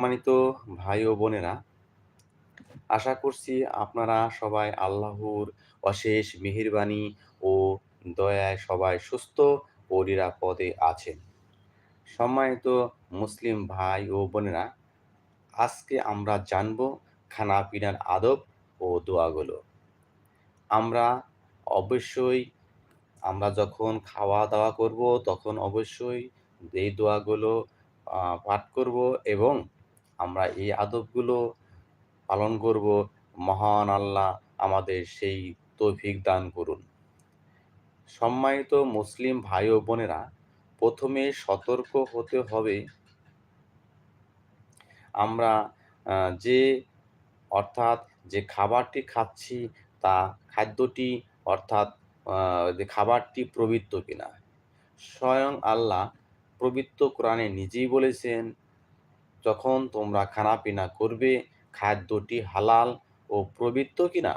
সম্মানিত ভাই ও বোনেরা, আশা করছি আপনারা সবাই আল্লাহর অশেষ মেহেরবানি ও দয়ায় সবাই সুস্থ ও নিরাপদে আছেন। সম্মানিত মুসলিম ভাই ও বোনেরা, আজকে আমরা জানব খানা পিনার আদব ও দোয়াগুলো। আমরা অবশ্যই, আমরা যখন খাওয়া দাওয়া করব তখন অবশ্যই এই দোয়াগুলো পাঠ করব এবং আমরা এই আদবগুলো পালন করব। মহান আল্লাহ আমাদের সেই তৌফিক দান করুন। সম্মানিত মুসলিম ভাই ও বোনেরা, প্রথমে সতর্ক হতে হবে। আমরা যে, অর্থাৎ যে খাবারটি খাচ্ছি তা খাদ্যটি অর্থাৎ যে খাবারটি পবিত্র কিনা। স্বয়ং আল্লাহ পবিত্র কোরআনে নিজেই বলেছেন যখন তোমরা খানাপিনা করবে, খাদ্যটি হালাল ও পবিত্র কিনা,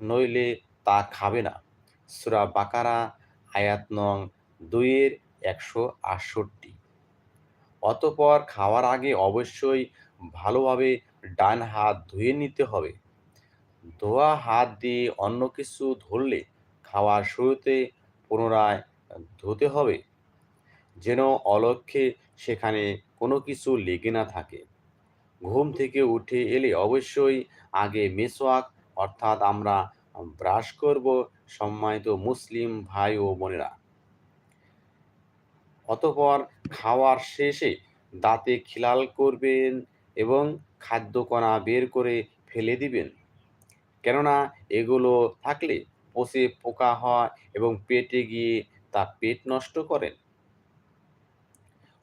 নইলে তা খাবে না। সূরা বাকারা, আয়াত নং দুইয়ের একশো আটষট্টি। অতপর খাওয়ার আগে অবশ্যই ভালোভাবে ডান হাত ধুয়ে নিতে হবে। ধোয়া হাত দিয়ে অন্য কিছু ধরলে খাওয়ার শুরুতে পুনরায় ধুতে হবে। যেন অলক্ষ্যে সেখানে কোনো কিছু লেগে না থাকে। ঘুম থেকে উঠে এলে অবশ্যই আগে মেসোয়াক, অর্থাৎ আমরা ব্রাশ করব সম্মানিত মুসলিম ভাই ও বোনেরা। অতপর খাওয়ার শেষে দাঁতে খিলাল করবেন এবং খাদ্যকণা বের করে ফেলে দিবেন। কেননা এগুলো থাকলে পচে পোকা হয় এবং পেটে গিয়ে তা পেট নষ্ট করেন।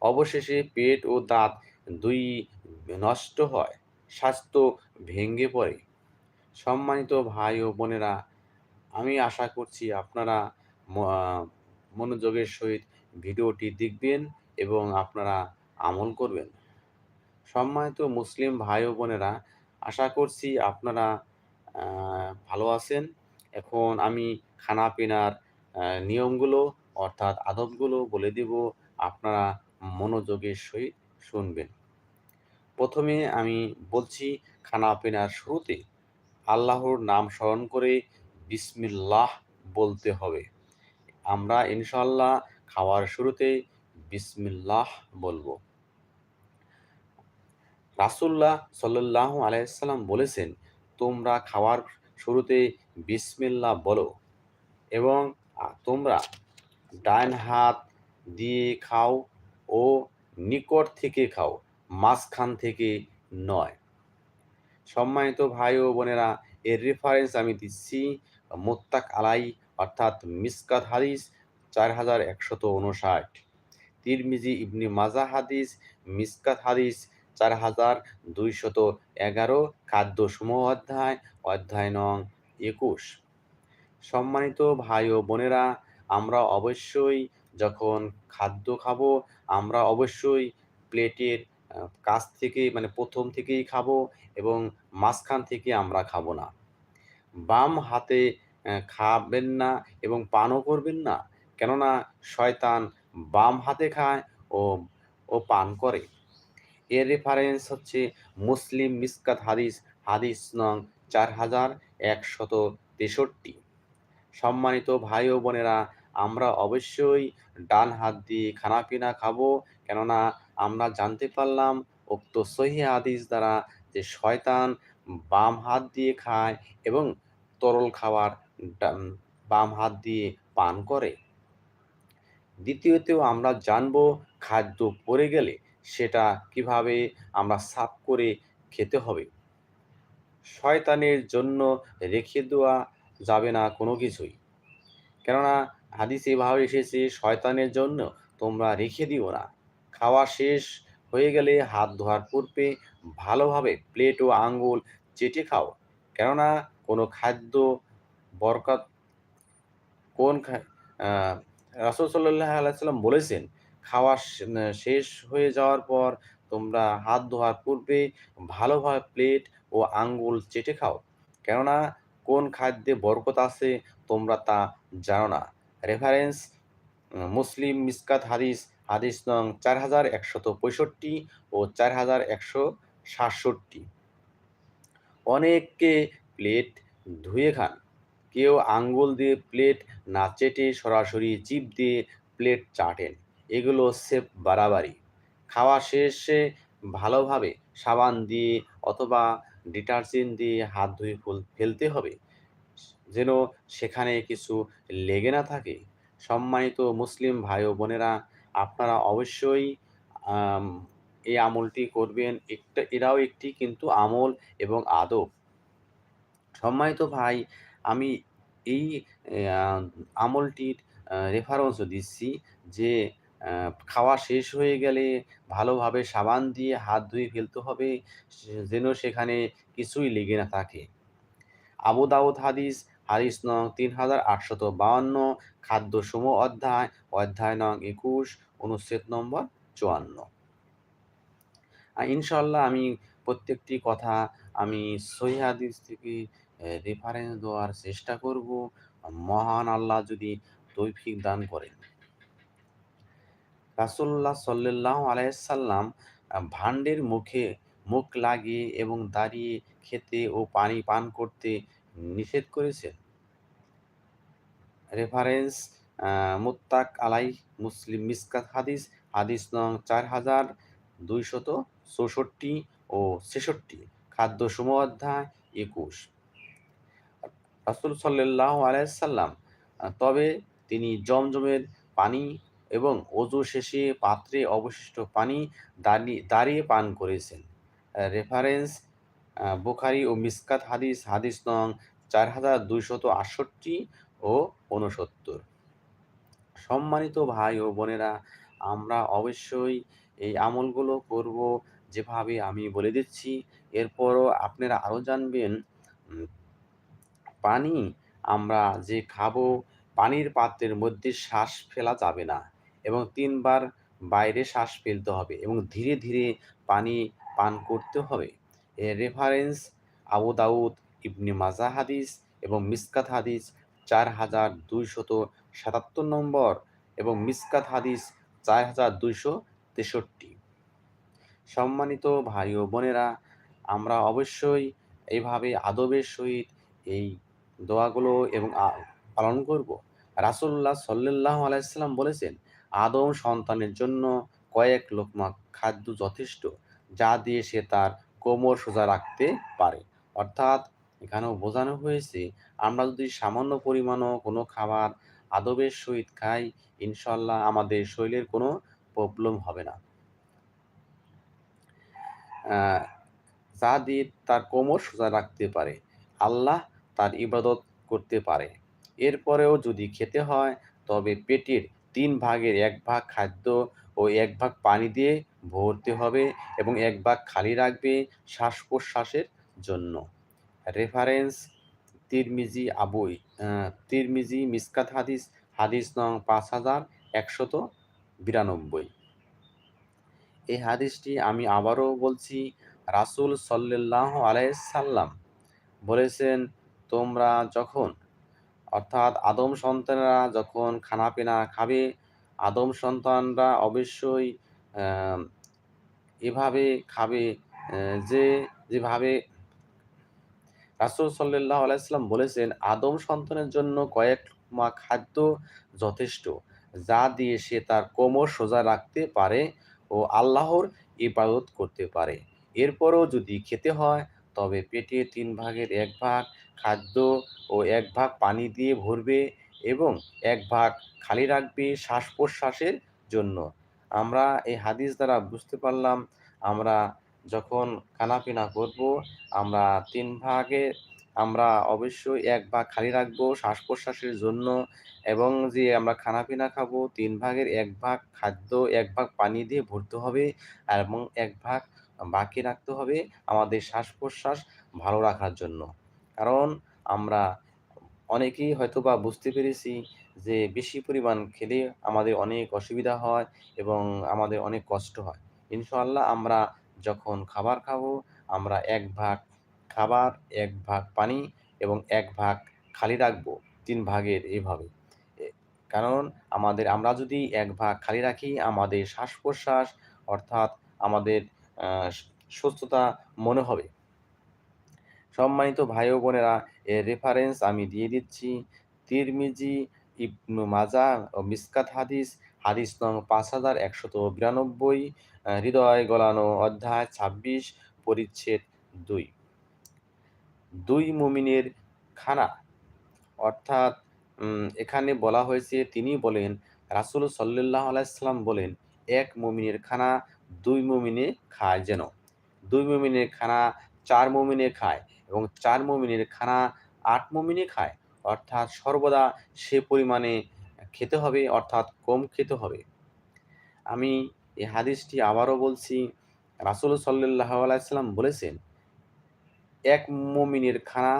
অবশেষে পেট ও দাঁত দুই নষ্ট হয়, স্বাস্থ্য ভেঙে পড়ে। সম্মানিত ভাই ও বোনেরা, আমি আশা করছি আপনারা মনোযোগের সহিত ভিডিওটি দেখবেন এবং আপনারা আমল করবেন। সম্মানিত মুসলিম ভাই ও বোনেরা, আশা করছি আপনারা ভালো আছেন। এখন আমি খানা পিনার নিয়মগুলো অর্থাৎ আদবগুলো বলে দেব। আপনারা মনোযোগের সহিত শুনবেন। প্রথমে আমি বলছি, খানা পিনার শুরুতে আল্লাহর নাম স্মরণ করে বিসমিল্লাহ বলতে হবে। আমরা ইনশাল্লাহ খাওয়ার শুরুতে বিসমিল্লাহ বলব। রাসুল্লাহ সাল্লাহ আলাইসাল্লাম বলেছেন, তোমরা খাওয়ার শুরুতে বিসমিল্লাহ বলো এবং তোমরা ডান হাত দিয়ে খাও ও নিকট থেকে খাও, মাঝখান থেকে নয়। সম্মানিত ভাই ও বোনেরা, এর রেফারেন্স আমি দিচ্ছি মোত্তাক আলাই, অর্থাৎ মিসকাত হাদিস চার হাজার একশত উনষাট তিরমিজি ইবনি মাজা হাদিস মিসকাত হাদিস চার হাজার দুইশত এগারো খাদ্য সমূহ অধ্যায় অধ্যায় নং একুশ। সম্মানিত ভাই ও বোনেরা, আমরা অবশ্যই যখন খাদ্য খাব, আমরা অবশ্যই প্লেটের কাছ থেকে মানে প্রথম থেকেই খাব এবং মাঝখান থেকে আমরা খাব না। বাম হাতে খাবেন না এবং পানও করবেন না, কেননা শয়তান বাম হাতে খায় ও ও পান করে। এর রেফারেন্স হচ্ছে মুসলিম মিসকাত হাদিস হাদিস নং চার হাজার একশত তেষট্টি। সম্মানিত ভাই ও বোনেরা আমরা অবশ্যই ডান হাত দিয়ে খানাপিনা খাব। কেননা আমরা জানতে পারলাম উক্ত সহি হাদিস দ্বারা যে শয়তান বাম হাত দিয়ে খায় এবং তরল খাবার বাম হাত দিয়ে পান করে। দ্বিতীয়তেও আমরা জানব খাদ্য পড়ে গেলে সেটা কীভাবে আমরা সাফ করে খেতে হবে। শয়তানের জন্য রেখে দেওয়া যাবে না কোনো কিছুই। কেননা হাদিস এভাবে এসেছে, শয়তানের জন্য তোমরা রেখে দিও না। খাওয়া শেষ হয়ে গেলে হাত ধোয়ার পূর্বে ভালোভাবে প্লেট ও আঙ্গুল চেটে খাও। কেননা কোনো খাদ্য বরকত কোন রাসুল সাল্লাহ আলাইসাল্লাম বলেছেন, খাওয়া শেষ হয়ে যাওয়ার পর তোমরা হাত ধোয়ার পূর্বে ভালোভাবে প্লেট ও আঙ্গুল চেটে খাও। কেননা কোন খাদ্যে বরকত আছে তোমরা তা জানো না। রেফারেন্স মুসলিম মিসকাত হাদিস হাদিস নং চার হাজার একশত পঁয়ষট্টি ও চার হাজার একশো সাতষট্টি। অনেককে প্লেট ধুয়ে খান। কেউ আঙ্গুল দিয়ে প্লেট না চেটে সরাসরি চিপ দিয়ে প্লেট চাটেন। এগুলো সেফ বাড়াবাড়ি। খাওয়া শেষে ভালোভাবে সাবান দিয়ে অথবা ডিটারজেন্ট দিয়ে হাত ধুয়ে ফুল, ফেলতে হবে। যেন সেখানে কিছু লেগে না থাকে। সম্মানিত মুসলিম ভাই ও বোনেরা, আপনারা অবশ্যই এই আমলটি করবেন। একটা, এরাও একটি কিন্তু আমল এবং আদব। সম্মানিত ভাই, আমি এই আমলটির রেফারেন্সও দিচ্ছি যে খাওয়া শেষ হয়ে গেলে ভালোভাবে সাবান দিয়ে হাত ধুয়ে ফেলতে হবে যেন সেখানে কিছুই লেগে না থাকে। আবু দাউদ হাদিস হাদিস নং তিন হাজার আটশত খাদ্য সম অধ্যায় অধ্যায় নং একুশ, অনুচ্ছেদ নম্বর চুয়ান্ন। ইনশাল্লাহ আমি প্রত্যেকটি কথা আমি সহি হাদিস থেকে রেফারেন্স দেওয়ার চেষ্টা করব। মহান আল্লাহ যদি তৌফিক দান করেন। রাসুল্লাহ সাল্লাহ আলাইসাল্লাম ভাণ্ডের মুখে মুখ লাগিয়ে এবং দাঁড়িয়ে খেতে ও পানি পান করতে নিষেধ করেছেন। রেফারেন্স মুত্তাক আলাই মুসলিম মিসকাত হাদিস হাদিস নং চার হাজার দুইশত চৌষট্টি ও ছেষট্টি, খাদ্য অধ্যায় একুশ। রাসুল সাল্লাহ আলাইসাল্লাম তবে তিনি জমজমের পানি এবং অজু শেষে পাত্রে অবশিষ্ট পানি দাঁড়িয়ে দাঁড়িয়ে পান করেছেন। রেফারেন্স বুখারি ও মিসকাত হাদিস হাদিস নং চার হাজার দুইশত আটষট্টি ও ঊনসত্তর। সম্মানিত ভাই ও বোনেরা, আমরা অবশ্যই এই আমলগুলো করব যেভাবে আমি বলে দিচ্ছি। এরপরও আপনারা আরও জানবেন পানি আমরা যে খাব, পানির পাত্রের মধ্যে শ্বাস ফেলা যাবে না এবং তিনবার বাইরে শ্বাস ফেলতে হবে এবং ধীরে ধীরে পানি পান করতে হবে। এর রেফারেন্স আবু দাউদ, ইবনে মাজা হাদিস এবং মিসকাত হাদিস চার হাজার দুইশত সাতাত্তর নম্বর এবং মিসকাত হাদিস চার হাজার দুইশো তেষট্টি। সম্মানিত ভাই ও বোনেরা, আমরা অবশ্যই এইভাবে আদবের সহিত এই দোয়াগুলো এবং পালন করব। রাসুল্লাহ সাল্লাহ আলাইসাল্লাম বলেছেন, আদম সন্তানের জন্য কয়েক লোকমা খাদ্য যথেষ্ট, যা দিয়ে সে তার কোমর সোজা রাখতে পারে। অর্থাৎ এখানেও বোঝানো হয়েছে, আমরা যদি সামান্য পরিমাণও কোনো খাবার আদবের সহিত খাই ইনশাল্লাহ আমাদের শরীরের কোনো প্রবলেম হবে না। দিয়ে তার কোমর সোজা রাখতে পারে, আল্লাহ তার ইবাদত করতে পারে। এরপরেও যদি খেতে হয়, তবে পেটের তিন ভাগের এক ভাগ খাদ্য ও এক ভাগ পানি দিয়ে ভরতে হবে এবং এক ভাগ খালি রাখবে শ্বাস প্রশ্বাসের জন্য। রেফারেন্স তিরমিজি আবুই তিরমিজি মিসকাত হাদিস হাদিস নং পাঁচ হাজার একশত বিরানব্বই। এই হাদিসটি আমি আবারও বলছি, রাসূল সাল্লাহ আলাইসাল্লাম বলেছেন, তোমরা যখন অর্থাৎ আদম সন্তানরা যখন খানাপিনা খাবে, আদম সন্তানরা অবশ্যই এভাবে খাবে যে যেভাবে রাসূল সাল্লাহ আলাইসাল্লাম বলেছেন, আদম সন্তানের জন্য কয়েক মা খাদ্য যথেষ্ট, যা দিয়ে সে তার কোমর সোজা রাখতে পারে ও আল্লাহর ইবাদত করতে পারে। এরপরও যদি খেতে হয়, তবে পেটে তিন ভাগের এক ভাগ খাদ্য ও এক ভাগ পানি দিয়ে ভরবে এবং এক ভাগ খালি রাখবে শ্বাস প্রশ্বাসের জন্য। আমরা এই হাদিস দ্বারা বুঝতে পারলাম, আমরা যখন খানাপিনা করব, আমরা তিন ভাগে, আমরা অবশ্যই এক ভাগ খালি রাখব শ্বাস প্রশ্বাসের জন্য এবং যে আমরা খানাপিনা খাব, তিন ভাগের এক ভাগ খাদ্য, এক ভাগ পানি দিয়ে ভরতে হবে এবং এক ভাগ বাকি রাখতে হবে আমাদের শ্বাস প্রশ্বাস ভালো রাখার জন্য। কারণ আমরা অনেকেই হয়তো বা বুঝতে পেরেছি যে বেশি পরিমাণ খেলে আমাদের অনেক অসুবিধা হয় এবং আমাদের অনেক কষ্ট হয়। ইনশাআল্লাহ আমরা যখন খাবার খাব, আমরা এক ভাগ খাবার, এক ভাগ পানি এবং এক ভাগ খালি রাখব তিন ভাগের এইভাবে এ- কারণ আমাদের, আমরা যদি এক ভাগ খালি রাখি, আমাদের শ্বাস প্রশ্বাস অর্থাৎ আমাদের সুস্থতা মনে হবে। সম্মানিত ভাই বোনেরা, এর রেফারেন্স আমি দিয়ে দিচ্ছি তিরমিজি ইবনু মাজা ও মিসকাত হাদিস হাদিস নং পাঁচ হাজার একশত বিরানব্বই হৃদয় গলানো অধ্যায় ছাব্বিশ, পরিচ্ছেদ দুই। দুই মুমিনের খানা। অর্থাৎ এখানে বলা হয়েছে, তিনি বলেন, রাসুল সাল্লাহ আলাইসাল্লাম বলেন, এক মুমিনের খানা দুই মুমিনে খায় যেন। দুই মুমিনের খানা চার মুমিনে খায় এবং চার মুমিনের খানা আট মুমিনে খায়। অর্থাৎ সর্বদা সে পরিমাণে খেতে হবে, অর্থাৎ কম খেতে হবে। আমি এই হাদিসটি আবারও বলছি, রাসুল সাল্লাহ আলাইসাল্লাম বলেছেন, এক মমিনের খানা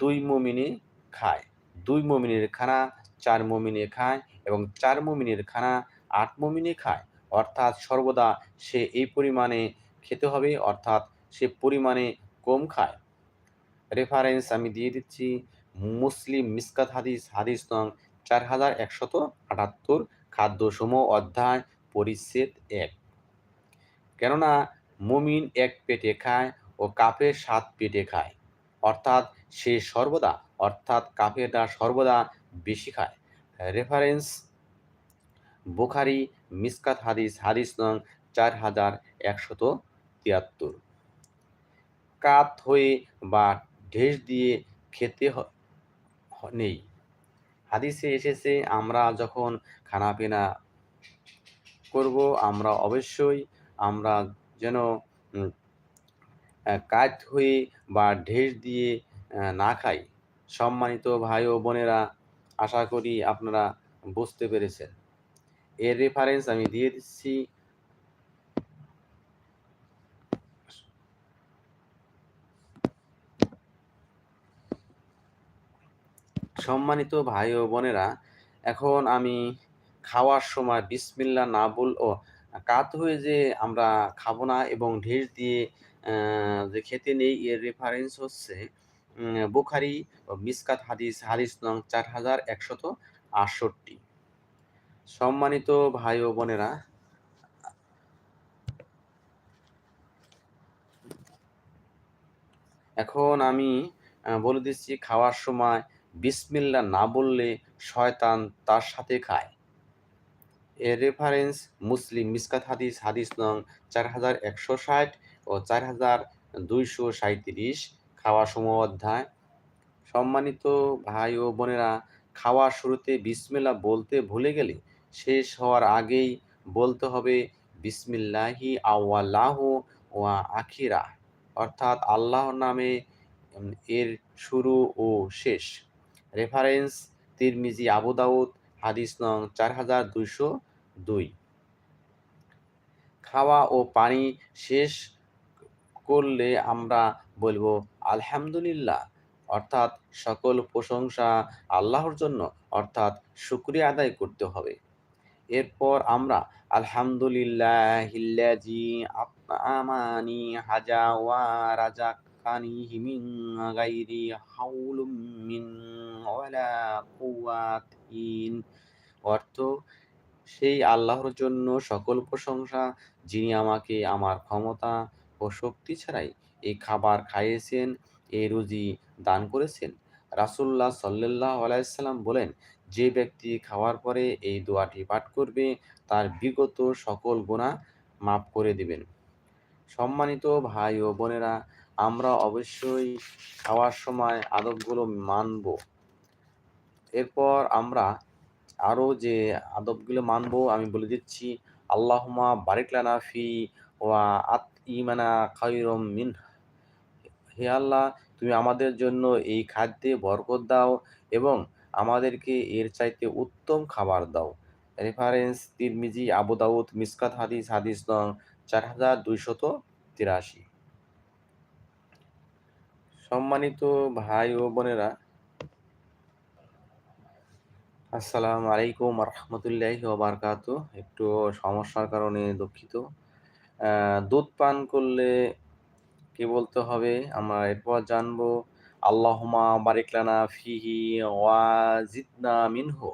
দুই মমিনে খায়, দুই মমিনের খানা চার মমিনে খায় এবং চার মমিনের খানা আট মমিনে খায়। অর্থাৎ সর্বদা সে এই পরিমাণে খেতে হবে, অর্থাৎ সে পরিমাণে কম খায়। রেফারেন্স আমি দিয়ে দিচ্ছি মুসলিম মিসকাত হাদিস হাদিস নং চার হাজার একশত আটাত্তর, খাদ্যসমূহ অধ্যায়, পরিচ্ছেদ এক। কেননা মুমিন এক পেটে খায় ও কাপের সাত পেটে খায়, অর্থাৎ সে সর্বদা, অর্থাৎ কাপেরটা সর্বদা বেশি খায়। রেফারেন্স, বুখারি, মিসকাত হাদিস হাদিস নং চার হাজার একশত তিয়াত্তর। কাত হয়ে বা ঢেস দিয়ে খেতে নেই। হাদিসে এসেছে, আমরা যখন খানাপিনা করব, আমরা অবশ্যই, আমরা যেন কাজ হয়ে বা ঢেস দিয়ে না খাই। সম্মানিত ভাই ও বোনেরা, আশা করি আপনারা বুঝতে পেরেছেন। এর রেফারেন্স আমি দিয়ে দিচ্ছি। সম্মানিত ভাই ও বোনেরা, এখন আমি খাওয়ার সময় বিসমিল্লা না বল, ও, কাত হয়ে যে আমরা খাব না এবং ঢেস দিয়ে যে খেতে নেই এর রেফারেন্স হচ্ছে বুখারি ও মিসকাত হাদিস হাদিস নং চার হাজার একশত আটষট্টি। সম্মানিত ভাই ও বোনেরা, এখন আমি বলে দিচ্ছি খাওয়ার সময় বিসমিল্লা না বললে শয়তান তার সাথে খায়। এর রেফারেন্স মুসলিম মিসকাত হাদিস হাদিস নং চার হাজার একশো ষাট ও চার হাজার দুইশো সাঁত্রিশ খাওয়া সময় অধ্যায়। সম্মানিত ভাই ও বোনেরা খাওয়ার শুরুতে বিসমিল্লা বলতে ভুলে গেলে শেষ হওয়ার আগেই বলতে হবে বিসমিল্লাহি আওয়াল্লাহ ওয়া আখিরা অর্থাৎ আল্লাহর নামে এর শুরু ও শেষ। রেফারেন্স তিরমিজি আবু দাউদ হাদিস নং চার হাজার দুইশো দুই। খাওয়া ও পানি শেষ করলে আমরা বলব, আলহামদুলিল্লাহ। অর্থাৎ সকল প্রশংসা আল্লাহর জন্য, অর্থাৎ শুক্রিয়া আদায় করতে হবে। এরপর আমরা আলহামদুলিল্লাহ আমানি হাজা ওয়া রাজা কানি হিমিন গাইরি হাউলুম মিন ওয়ালা কুওয়াতিন অর্থ, সেই আল্লাহর জন্য সকল প্রশংসা, যিনি আমাকে আমার ক্ষমতা ও শক্তি ছাড়াই এই খাবার খাইয়েছেন এই রুজি দান করেছেন। রাসুল্লাহ সাল্লাহ আলাইসাল্লাম বলেন, যে ব্যক্তি খাওয়ার পরে এই দোয়াটি পাঠ করবে, তার বিগত সকল গুণা মাফ করে দিবেন। সম্মানিত ভাই ও বোনেরা আমরা অবশ্যই খাওয়ার সময় আদবগুলো মানব। এরপর আমরা আরও যে আদবগুলো মানব, আমি বলে দিচ্ছি আল্লাহমা বারিকলানা ফি ওয়া আত ইমানা খাইরম মিন হে আল্লাহ, তুমি আমাদের জন্য এই খাদ্যে বরকত দাও এবং আমাদেরকে এর চাইতে উত্তম খাবার দাও। রেফারেন্স তিরমিজি, আবু দাউদ, মিসকাত হাদিস হাদিস নং চার হাজার দুইশত তিরাশি। সম্মানিত ভাই ও বোনেরা, আসসালামু আলাইকুম রহমতুল্লাহি ওবরকাত একটু সমস্যার কারণে দুঃখিত। দুধ পান করলে কি বলতে হবে? আমরা এরপর জানব আল্লাহমা বারিকলানা ফিহি ওয়াজিদনা মিনহু।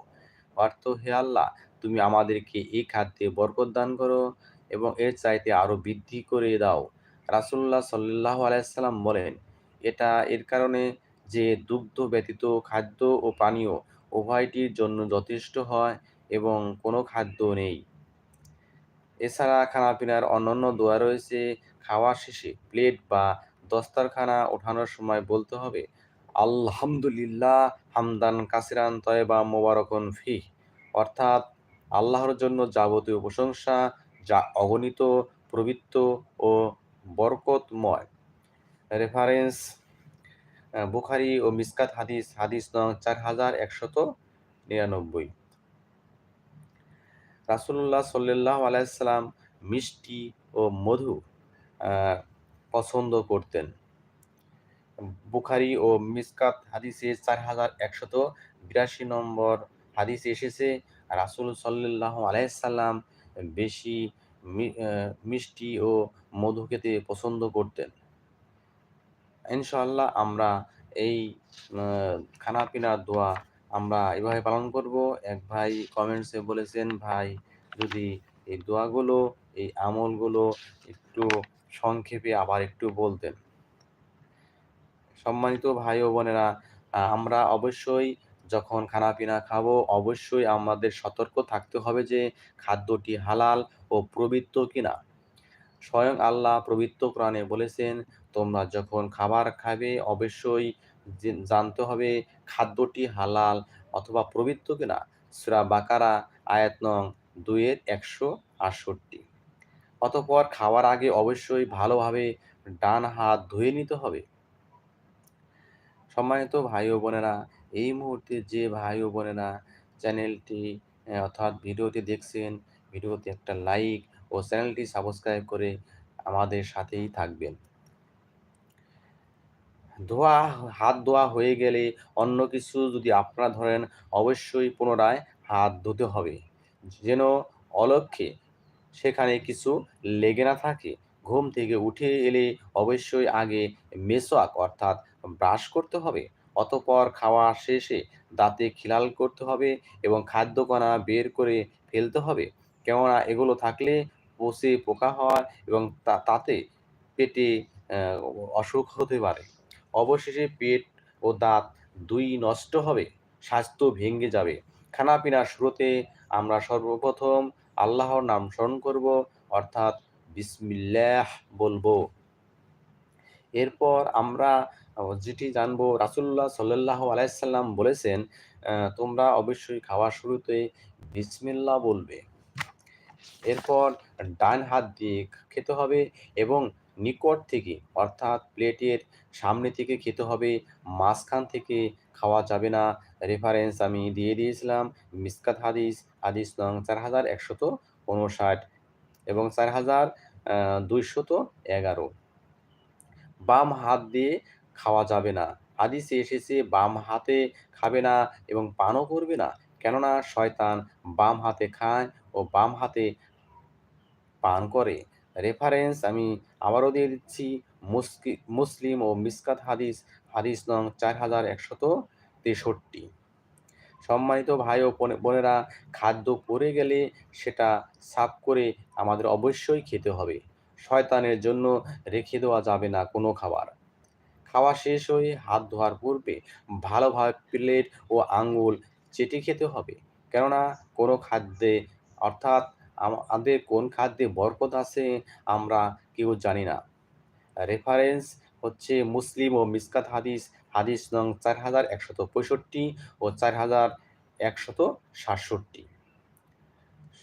অর্থ হে আল্লাহ, তুমি আমাদেরকে এই খাদ্যে বরকত দান করো এবং এর চাইতে আরও বৃদ্ধি করে দাও। রাসুল্লাহ সাল্লাহ আলাইসাল্লাম বলেন এটা এর কারণে যে দুগ্ধ ব্যতীত খাদ্য ও পানীয় উভয়টির জন্য যথেষ্ট হয় এবং কোনো খাদ্য নেই। এছাড়া খানাপিনার অন্যান্য দোয়া রয়েছে, খাওয়া শেষে প্লেট বা দস্তারখানা ওঠানোর সময় বলতে হবে, আলহামদুলিল্লাহ হামদান কাসিরান তয়বা মোবারকন ফি অর্থাৎ আল্লাহর জন্য যাবতীয় প্রশংসা যা অগণিত, প্রবৃত্ত ও বরকতময়। রেফারেন্স বুখারি ও মিসকাত হাদিস হাদিস নং চার হাজার একশত নিরানব্বই। রাসুল্লাহ সাল্লাহ আলাইসাল্লাম মিষ্টি ও মধু পছন্দ করতেন। বুখারি ও মিসকাত হাদিসে চার হাজার একশত বিরাশি নম্বর হাদিসে এসেছে, রাসুল সাল্লাহ আলাইসাল্লাম বেশি মিষ্টি ও মধু খেতে পছন্দ করতেন। ইনশাআল্লাহ আমরা এই খানা পিনার দোয়া আমরা এভাবে পালন করব। এক ভাই কমেন্টসে বলেছেন, ভাই, যদি এই দোয়াগুলো, এই আমলগুলো একটু সংক্ষেপে আবার একটু বলতেন। সম্মানিত ভাই ও বোনেরা আমরা অবশ্যই যখন খানা পিনা খাব, অবশ্যই আমাদের সতর্ক থাকতে হবে যে খাদ্যটি হালাল ও প্রবৃত্ত কিনা। স্বয়ং আল্লাহ পবিত্র কোরআনে বলেছেন, তোমরা যখন খাবার খাবে, অবশ্যই জানতে হবে খাদ্যটি হালাল অথবা পবিত্র কিনা। সুরা বাকারা, আয়াত নং দুইয়ের একশো আটষট্টি। অতপর খাওয়ার আগে অবশ্যই ভালোভাবে ডান হাত ধুয়ে নিতে হবে। সম্মানিত ভাই ও বোনেরা, এই মুহূর্তে যে ভাই ও বোনেরা চ্যানেলটি, অর্থাৎ ভিডিওটি দেখছেন, ভিডিওতে একটা লাইক ও চ্যানেলটি সাবস্ক্রাইব করে আমাদের সাথেই থাকবেন। ধোয়া হাত ধোয়া হয়ে গেলে অন্য কিছু যদি আপনারা ধরেন, অবশ্যই পুনরায় হাত ধুতে হবে। যেন অলক্ষ্যে সেখানে কিছু লেগে না থাকে। ঘুম থেকে উঠে এলে অবশ্যই আগে মেসোয়াক অর্থাৎ ব্রাশ করতে হবে। অতপর খাওয়া শেষে দাঁতে খিলাল করতে হবে এবং খাদ্যকণা বের করে ফেলতে হবে। কেননা এগুলো থাকলে পচে পোকা হয় এবং তাতে পেটে অসুখ হতে পারে। অবশেষে পেট ও দাঁত দুই নষ্ট হবে, স্বাস্থ্য ভেঙে যাবে। খানাপিনার শুরুতে আমরা সর্বপ্রথম আল্লাহর নাম স্মরণ করব, অর্থাৎ বিসমিল্লাহ বলব। এরপর আমরা যেটি জানব রাসুল্লাহ সাল্লাহ আলাইসাল্লাম বলেছেন তোমরা অবশ্যই খাওয়ার শুরুতে বিসমিল্লা বলবে। এরপর ডান হাত দিয়ে খেতে হবে এবং নিকট থেকে, অর্থাৎ প্লেটের সামনে থেকে খেতে হবে। মাঝখান থেকে খাওয়া যাবে না। রেফারেন্স আমি দিয়ে দিয়েছিলাম। মিসকাত হাদিস হাদিস নং চার হাজার একশত উনষাট এবং চার হাজার দুইশত এগারো। বাম হাত দিয়ে খাওয়া যাবে না। হাদিসে এসেছে, বাম হাতে খাবে না এবং পানও করবে না। কেননা শয়তান বাম হাতে খায় ও বাম হাতে পান করে। রেফারেন্স আমি আবারও দিয়ে দিচ্ছি। মুসলিম ও মিসকাত হাদিস হাদিস নং চার হাজার একশত তেষট্টি। সম্মানিত ভাই ও বোনেরা, খাদ্য পড়ে গেলে সেটা সাফ করে আমাদের অবশ্যই খেতে হবে। শয়তানের জন্য রেখে দেওয়া যাবে না কোনো খাবার। খাওয়া শেষ হয়ে হাত ধোয়ার পূর্বে ভালোভাবে প্লেট ও আঙ্গুল চেটে খেতে হবে। কেননা কোনো খাদ্যে অর্থাৎ আমাদের কোন খাদ্যে বরকত আছে আমরা কেউ জানি না। রেফারেন্স হচ্ছে মুসলিম ও মিসকাত হাদিস হাদিস নং চার হাজার একশত পঁয়ষট্টি ও চার হাজার একশত সাতষট্টি।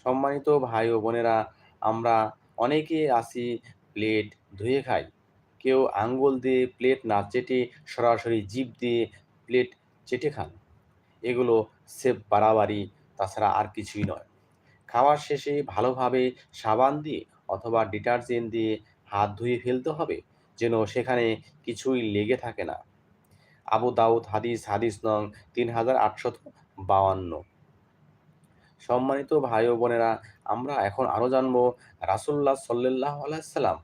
সম্মানিত ভাই ও বোনেরা, আমরা অনেকে আসি প্লেট ধুয়ে খাই। কেউ আঙ্গুল দিয়ে প্লেট না চেটে সরাসরি জিপ দিয়ে প্লেট চেটে খান। এগুলো সেফ বাড়াবাড়ি, তাছাড়া আর কিছুই নয়। খাওয়ার শেষে ভালোভাবে সাবান দিয়ে অথবা ডিটারজেন্ট দিয়ে হাত ধুয়ে ফেলতে হবে যেন সেখানে কিছুই লেগে থাকে না। আবু দাউদ হাদিস হাদিস নং তিন হাজার আটশত বাউান্ন সম্মানিত ভাই ও বোনেরা, আমরা এখন আরও জানব রাসুল্লাহ সাল্লাহ আলাইসাল্লাম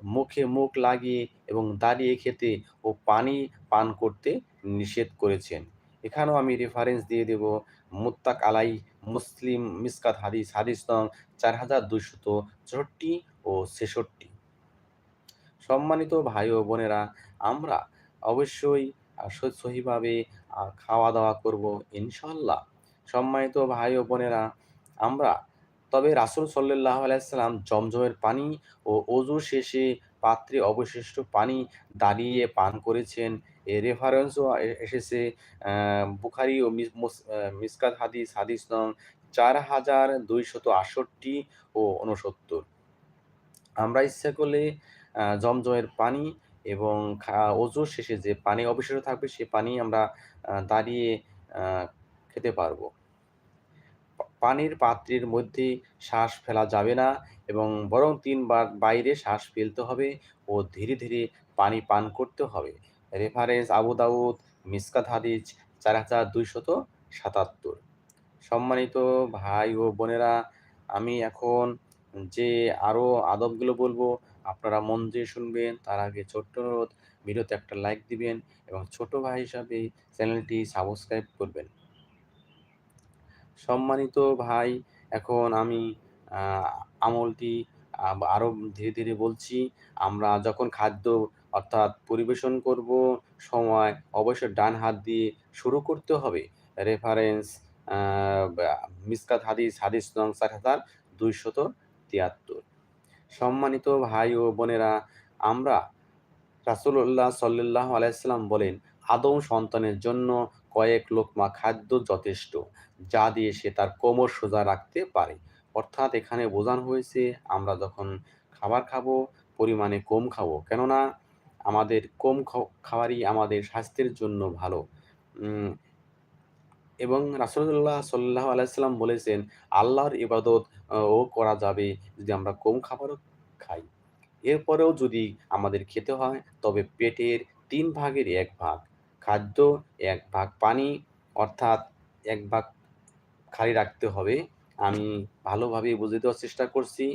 মুখে মুখ লাগিয়ে এবং দাঁড়িয়ে খেতে ও পানি পান করতে নিষেধ করেছেন। এখানেও আমি রেফারেন্স দিয়ে দেব মুত্তাক আলাই, মুসলিম, মিসকাত হাদিস হাদিস নং চার হাজার দুইশত চৌষট্টি ও ছেষট্টি। সম্মানিত ভাই ও বোনেরা, আমরা অবশ্যই সহিভাবে খাওয়া দাওয়া করব ইনশাল্লাহ সম্মানিত ভাই ও বোনেরা, আমরা তবে রাসূল সাল্লাল্লাহু আলাইহি সাল্লাম জমজমের পানি ও অজু শেষে পাত্রে অবশিষ্ট পানি দাঁড়িয়ে পান করেছেন। এ রেফারেন্সও এসেছে বুখারি ও মিসকাত হাদিস হাদিস নং চার হাজার দুইশত আটষট্টি ও উনসত্তর আমরা ইচ্ছা করলে জমজমের পানি এবং অজুর শেষে যে পানি অবশিষ্ট থাকবে সে পানি আমরা দাঁড়িয়ে খেতে পারব। পানির পাত্রের মধ্যে শ্বাস ফেলা যাবে না এবং বরং তিনবার বাইরে শ্বাস ফেলতে হবে ও ধীরে ধীরে পানি পান করতে হবে। রেফারেন্স আবু দাউদ, মিসকাত হাদিস, চার হাজার দুইশত সাতাত্তর। সম্মানিত ভাই ও বোনেরা, আমি এখন যে আরও আদবগুলো বলব, আপনারা মন দিয়ে শুনবেন, তার আগে ছোট্ট অনুরোধ, ভিডিওতে একটা লাইক দিবেন এবং ছোট ভাই হিসাবে চ্যানেলটি সাবস্ক্রাইব করবেন। সম্মানিত ভাই, এখন আমি আমলটি আরও ধীরে ধীরে বলছি, আমরা যখন খাদ্য অর্থাৎ পরিবেশন করব, সময় অবশ্যই ডান হাত দিয়ে শুরু করতে হবে। রেফারেন্স মিসকাত হাদিস হাদিস নং চার হাজার দুইশত তিয়াত্তর। সম্মানিত ভাই ও বোনেরা, আমরা রাসূলুল্লাহ সাল্লাল্লাহু আলাইহি সাল্লাম বলেন আদম সন্তানের জন্য কয়েক লোকমা খাদ্য যথেষ্ট, যা দিয়ে সে তার কোমর সোজা রাখতে পারে। অর্থাৎ এখানে বোঝানো হয়েছে, আমরা যখন খাবার খাব, পরিমাণে কম খাব। কেননা, আমাদের কম খাবারই আমাদের স্বাস্থ্যের জন্য ভালো। এবং রাসূলুল্লাহ সাল্লাহ আলাইহি সাল্লাম বলেছেন, আল্লাহর ইবাদত ও করা যাবে যদি আমরা কম খাবারও খাই। এরপরেও যদি আমাদের খেতে হয়, তবে পেটের তিন ভাগের এক ভাগ। খাদ্য, এক ভাগ পানি, অর্থাৎ এক ভাগ খালি রাখতে হবে। আমি ভালোভাবে বুঝে দেওয়ার চেষ্টা করছি।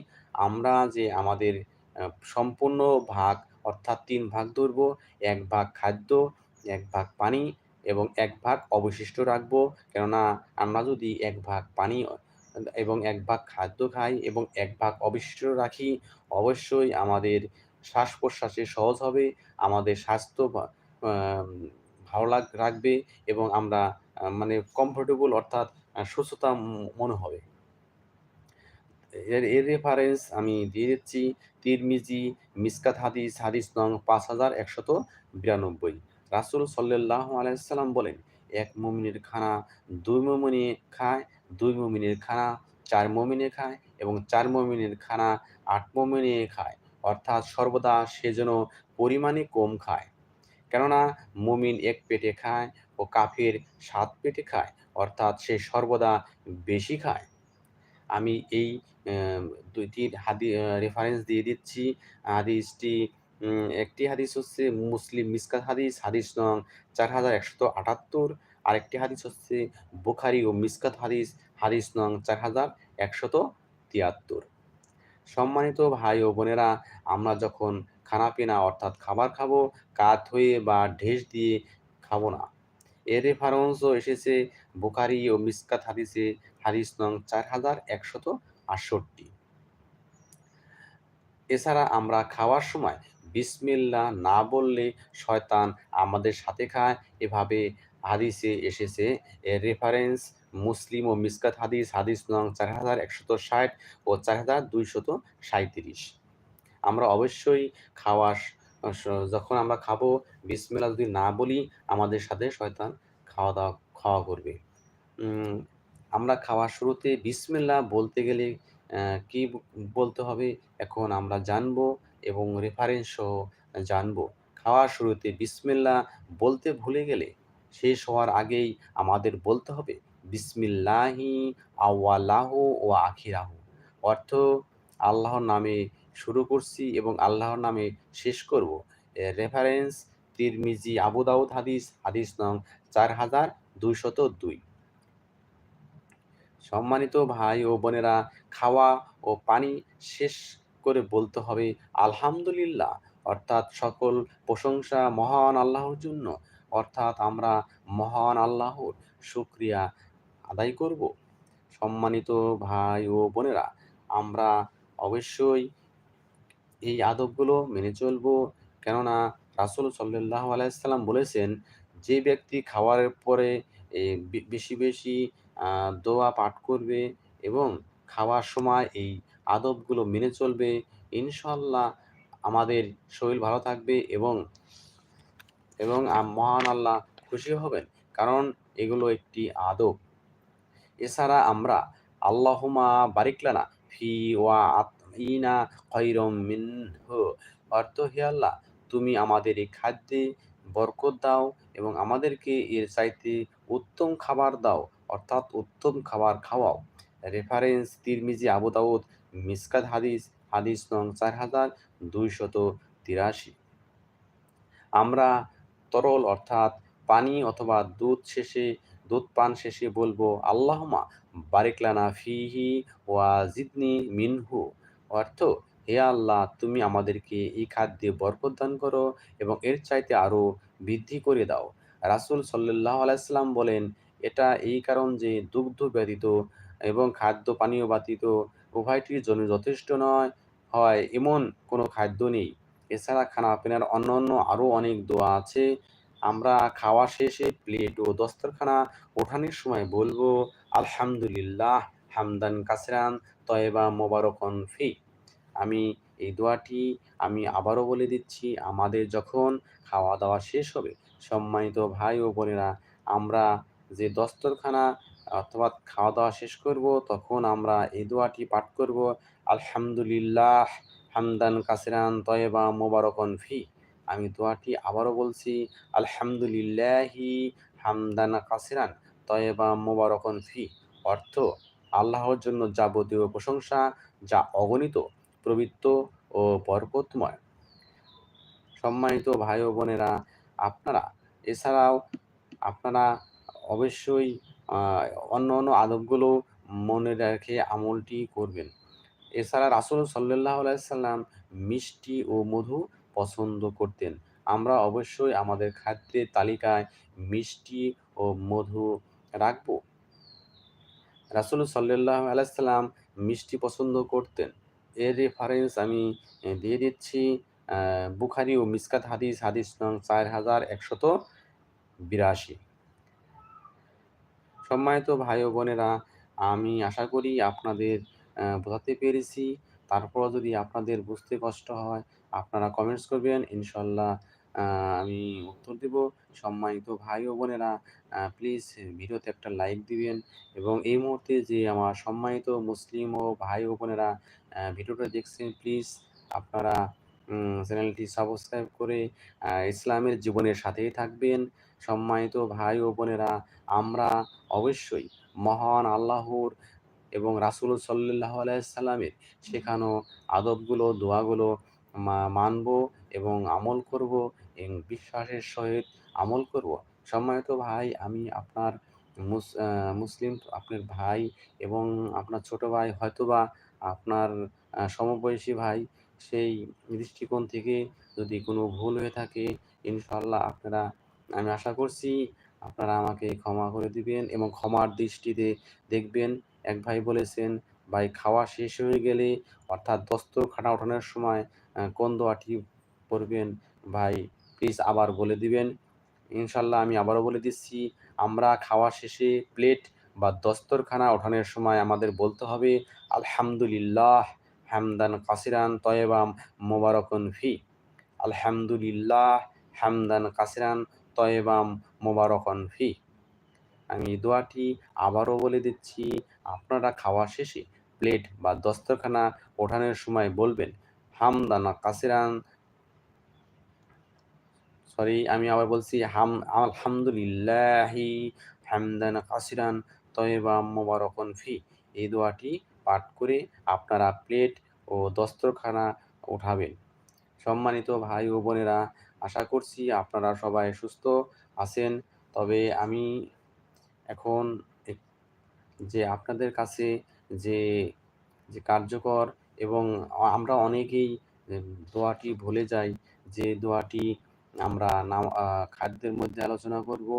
আমরা যে আমাদের সম্পূর্ণ ভাগ, অর্থাৎ তিন ভাগ ধরব, এক ভাগ খাদ্য, এক ভাগ পানি এবং এক ভাগ অবশিষ্ট রাখব। কেননা আমরা যদি এক ভাগ পানি এবং এক ভাগ খাদ্য খাই এবং এক ভাগ অবশিষ্ট রাখি, অবশ্যই আমাদের শ্বাস প্রশ্বাসে সহজ হবে। আমাদের স্বাস্থ্য ভালো লাগ, রাখবে এবং আমরা মানে কমফোর্টেবল অর্থাৎ সুস্থতা মনে হবে। এর এর রেফারেন্স আমি দিয়ে দিচ্ছি তিরমিজি, মিসকাত হাদিস হাদিস নং পাঁচ হাজার একশত বিরানব্বই। রাসুল সাল্লাহ আলাইসাল্লাম বলেন, এক মমিনের খানা দুই মমিনে খায়, দুই মমিনের খানা চার মমিনে খায় এবং চার মমিনের খানা আট মমিনে খায়। অর্থাৎ সর্বদা সে যেন পরিমাণে কম খায়। কেননা মুমিন এক পেটে খায় ও কাফের সাত পেটে খায়, অর্থাৎ সে সর্বদা বেশি খায়। আমি এই দুইটি হাদি রেফারেন্স দিয়ে দিচ্ছি। হাদিসটি একটি হাদিস হচ্ছে মুসলিম মিসকাত হাদিস হাদিস নং চার হাজার একশত আটাত্তর। আরেকটি হাদিস হচ্ছে বুখারি ও মিসকাত হাদিস হাদিস নং চার হাজার একশত তিয়াত্তর। সম্মানিত ভাই ও বোনেরা, আমরা যখন খানাপিনা অর্থাৎ খাবার খাব, কাত হয়ে বা ঢেস দিয়ে খাব না। এর রেফারেন্সও এসেছে বুখারি ও মিসকাত হাদিসে, হাদিস নং চার হাজার একশত আটষট্টি। এছাড়া আমরা খাওয়ার সময় বিসমিল্লা না বললে শয়তান আমাদের সাথে খায়, এভাবে হাদিসে এসেছে। এর রেফারেন্স মুসলিম ও মিসকাত হাদিস হাদিস নং চার হাজার একশত ষাট ও চার হাজার দুইশত সাঁত্রিশ আমরা অবশ্যই খাওয়া যখন আমরা খাব, বিসমিল্লাহ যদি না বলি, আমাদের সাথে শয়তান খাওয়া দাওয়া, খাওয়া করবে। আমরা খাওয়ার শুরুতে বিসমিল্লাহ বলতে গেলে কি বলতে হবে? এখন আমরা জানব এবং রেফারেন্স সহ জানব। খাওয়ার শুরুতে বিসমিল্লাহ বলতে ভুলে গেলে, শেষ হওয়ার আগেই আমাদের বলতে হবে, বিসমিল্লাহি আওয়ালাহু ও আখিরাহু। অর্থ, আল্লাহর নামে শুরু করছি এবং আল্লাহর নামে শেষ করব। রেফারেন্স তিরমিজি, আবু দাউদ হাদিস হাদিস নং চার হাজার দুইশত দুই। সম্মানিত ভাই ও বোনেরা, খাওয়া ও পানি শেষ করে বলতে হবে আলহামদুলিল্লাহ, অর্থাৎ সকল প্রশংসা মহান আল্লাহর জন্য, অর্থাৎ আমরা মহান আল্লাহর শুক্রিয়া আদায় করব। সম্মানিত ভাই ও বোনেরা, আমরা অবশ্যই এই আদবগুলো মেনে চলবো। কেননা রাসুল সাল্লাহ আলাইসাল্লাম বলেছেন, যে ব্যক্তি খাওয়ার পরে বেশি বেশি দোয়া পাঠ করবে এবং খাওয়ার সময় এই আদবগুলো মেনে চলবে ইনশাল্লাহ আমাদের শরীর ভালো থাকবে এবং এবং মহান আল্লাহ খুশি হবেন। কারণ এগুলো একটি আদব। এছাড়া আমরা আল্লাহুমা বারিকলানা ফি ওয়া ইনা খৈরম মিনহু। অর্থ হে আল্লাহ, তুমি আমাদের এই খাদ্যে বরকত দাও এবং আমাদেরকে এর চাইতে উত্তম খাবার দাও, অর্থাৎ উত্তম খাবার খাওয়াও। রেফারেন্স তিরমিজি, আবু দাউদ, মিসকাত হাদিস হাদিস নং চার হাজার দুইশত তিরাশি। আমরা তরল, অর্থাৎ পানি অথবা দুধ শেষে, দুধ পান শেষে বলব আল্লাহমা বারিকলানা ফিহি ওয়া জিদনি মিনহু। অর্থ, হে আল্লাহ, তুমি আমাদেরকে এই খাদ্যে বরকত দান করো এবং এর চাইতে আরও বৃদ্ধি করে দাও। রাসুল সাল্লাহ আলাইসাল্লাম বলেন, এটা এই কারণ যে দুগ্ধ ব্যতীত এবং খাদ্য পানীয় ব্যতীত উভয়টির জন্য যথেষ্ট নয়, হয় এমন কোনো খাদ্য নেই। এছাড়া খানা পিনার অন্য অন্য আরও অনেক দোয়া আছে। আমরা খাওয়া শেষে প্লেট ও দস্তরখানা ওঠানোর সময় বলব, আলহামদুলিল্লাহ হামদান কাসরান তয়েবা মোবারকন ফি। আমি এই দোয়াটি আমি আবারও বলে দিচ্ছি, আমাদের যখন খাওয়া দাওয়া শেষ হবে, সম্মানিত ভাই ও বোনেরা, আমরা যে দস্তরখানা অথবা খাওয়া দাওয়া শেষ করব, তখন আমরা এই দোয়াটি পাঠ করব, আলহামদুলিল্লাহ হামদান কাসিরান তয়েবা মোবারকন ফি। আমি দোয়াটি আবারও বলছি, আলহামদুলিল্লাহি হামদান কাসিরান তয়েবা মোবারকন ফি। অর্থ আল্লাহর জন্য যাবতীয় প্রশংসা যা অগণিত, প্রবৃত্ত ও বরকতময় সম্মানিত ভাই ও বোনেরা, আপনারা, এছাড়াও আপনারা অবশ্যই অন্য অন্য আদবগুলো মনে রেখে আমলটি করবেন। এছাড়া রাসুল সাল্লাহ আলাইসাল্লাম মিষ্টি ও মধু পছন্দ করতেন। আমরা অবশ্যই আমাদের খাদ্যের তালিকায় মিষ্টি ও মধু রাখব। রাসুল সাল্লাহ আলাইসাল্লাম মিষ্টি পছন্দ করতেন। এর রেফারেন্স আমি দিয়ে দিচ্ছি বুখারি ও মিসকাত হাদিস হাদিস নং চার হাজার একশত বিরাশি। সম্মানিত ভাই ও বোনেরা, আমি আশা করি আপনাদের বোঝাতে পেরেছি। তারপর যদি আপনাদের বুঝতে কষ্ট হয়, আপনারা কমেন্টস করবেন ইনশাল্লাহ আমি উত্তর দেব। সম্মানিত ভাই ও বোনেরা প্লিজ ভিডিওতে একটা লাইক দিবেন এবং এই মুহূর্তে যে আমার সম্মানিত মুসলিম ও ভাই ও বোনেরা ভিডিওটা দেখছেন প্লিজ আপনারা চ্যানেলটি সাবস্ক্রাইব করে ইসলামের জীবনের সাথেই থাকবেন। সম্মানিত ভাই ও বোনেরা, আমরা অবশ্যই মহান আল্লাহর এবং রাসুল সাল্লাহ আলাইসাল্লামের শেখানো আদবগুলো, দোয়াগুলো মানব এবং আমল করব এবং বিশ্বাসের সহিত আমল করব। সম্মানিত ভাই, আমি আপনার মুসলিম আপনার ভাই এবং আপনার ছোট ভাই, হয়তোবা আপনার সমবয়সী ভাই, সেই দৃষ্টিকোণ থেকে যদি কোনো ভুল হয়ে থাকে ইনশাল্লাহ আপনারা, আমি আশা করছি আপনারা আমাকে ক্ষমা করে দিবেন এবং ক্ষমার দৃষ্টিতে দেখবেন। এক ভাই বলেছেন, ভাই, খাওয়া শেষ হয়ে গেলে অর্থাৎ দস্তর খাটা ওঠানোর সময় কোন দোয়াটি পড়বেন ভাই প্লিজ আবার বলে দিবেন। ইনশাল্লাহ আমি আবারও বলে দিচ্ছি, আমরা খাওয়া শেষে প্লেট বা দস্তরখানা ওঠানোর সময় আমাদের বলতে হবে, আলহামদুলিল্লাহ, হামদান কাসিরান তয়েবাম মোবারকন ফি। আলহামদুলিল্লাহ, হামদান কাসিরান তয়েবাম মোবারকন ফি। আমি দোয়াটি আবারও বলে দিচ্ছি, আপনারা খাওয়া শেষে প্লেট বা দস্তরখানা ওঠানোর সময় বলবেন, হামদানা কাসিরান সরি আমি আবার বলছি হাম, আলহামদুলিল্লাহি হামদান কাসিরান তয়েবা মোবারকন ফি। এই দোয়াটি পাঠ করে আপনারা প্লেট ও দস্তরখানা উঠাবেন। সম্মানিত ভাই ও বোনেরা, আশা করছি আপনারা সবাই সুস্থ আছেন। তবে আমি এখন যে আপনাদের কাছে যে যে কার্যকর এবং আমরা অনেকেই দোয়াটি ভুলে যাই, যে দোয়াটি আমরা নাম খাদ্যের মধ্যে আলোচনা করব।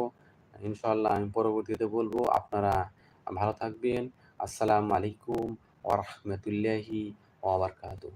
ইনশাল্লাহ আমি পরবর্তীতে বলব, আপনারা ভালো থাকবেন। আসসালামু আলাইকুম ওরহমতুল্লাহি ওবরকাতু